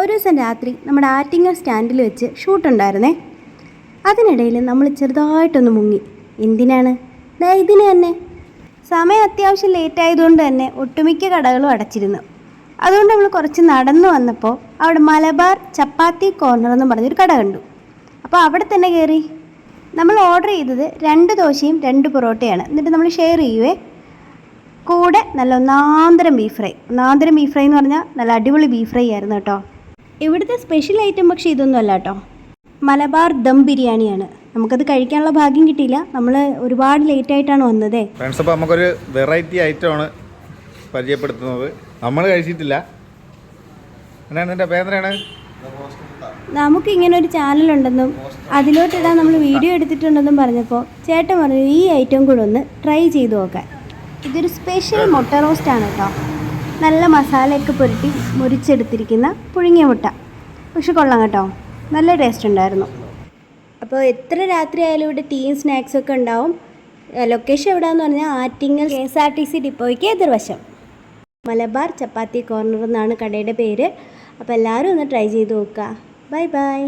ഒരു ദിവസം രാത്രി നമ്മുടെ ആറ്റിങ്ങൽ സ്റ്റാൻഡിൽ വെച്ച് ഷൂട്ടുണ്ടായിരുന്നേ അതിനിടയിൽ നമ്മൾ ചെറുതായിട്ടൊന്ന് മുങ്ങി. എന്തിനാണ്? ദാ ഇതിന് തന്നെ. സമയം അത്യാവശ്യം ലേറ്റ് ആയതുകൊണ്ട് തന്നെ ഒട്ടുമിക്ക കടകളും അടച്ചിരുന്നു. അതുകൊണ്ട് നമ്മൾ കുറച്ച് നടന്നു വന്നപ്പോൾ അവിടെ മലബാർ ചപ്പാത്തി കോർണർ എന്ന് പറഞ്ഞൊരു കട കണ്ടു. അപ്പോൾ അവിടെ തന്നെ കയറി. നമ്മൾ ഓർഡർ ചെയ്തത് രണ്ട് ദോശയും രണ്ട് പൊറോട്ടയാണ്. എന്നിട്ട് നമ്മൾ ഷെയർ ചെയ്യുവേ. കൂടെ നല്ല ഒന്നാന്തരം ബീഫ് ഫ്രൈ ഒന്നാന്തരം ബീഫ് ഫ്രൈ എന്ന് പറഞ്ഞാൽ നല്ല അടിപൊളി ബീഫ് ഫ്രൈ ആയിരുന്നു കേട്ടോ. ഇവിടുത്തെ സ്പെഷ്യൽ ഐറ്റം പക്ഷേ ഇതൊന്നും അല്ല കേട്ടോ മലബാർ ദം ബിരിയാണിയാണ്. നമുക്കത് കഴിക്കാനുള്ള ഭാഗ്യം കിട്ടിയില്ല. നമ്മൾ ഒരുപാട് ലേറ്റ് ആയിട്ടാണ് വന്നത്. ഫ്രണ്ട്സ് അപ്പോൾ നമുക്കൊരു വെറൈറ്റി ഐറ്റം ആണ് പരിചയപ്പെടുത്തുന്നത്. നമ്മൾ കഴിച്ചിട്ടില്ല. എന്നാണ് പേരെന്താണ് നമുക്ക് ഇങ്ങനെ ഒരു ചാനലുണ്ടെന്നും അതിലോട്ടിടാൻ നമ്മൾ വീഡിയോ എടുത്തിട്ടുണ്ടെന്നും പറഞ്ഞപ്പോൾ ചേട്ടൻ പറഞ്ഞു ഈ ഐറ്റം കൂടെ ഒന്ന് ട്രൈ ചെയ്ത് നോക്കാൻ. ഇതൊരു സ്പെഷ്യൽ മുട്ട റോസ്റ്റ് ആണ് കേട്ടോ നല്ല മസാലയൊക്കെ പുരട്ടി മുരിച്ചെടുത്തിരിക്കുന്ന പുഴുങ്ങിയ മുട്ട. പക്ഷെ കൊള്ളാം കേട്ടോ. നല്ല ടേസ്റ്റ് ഉണ്ടായിരുന്നു. അപ്പോൾ എത്ര രാത്രി ആയാലും ഇവിടെ ടീയും സ്നാക്സും ഒക്കെ ഉണ്ടാവും. ലൊക്കേഷൻ എവിടെയാണെന്ന് പറഞ്ഞാൽ Attingal K S R T C ഡിപ്പോയ്ക്ക് എതിർവശം. മലബാർ ചപ്പാത്തി കോർണർ എന്നാണ് കടയുടെ പേര്. അപ്പോൾ എല്ലാവരും ഒന്ന് ട്രൈ ചെയ്ത് നോക്കുക. Bye bye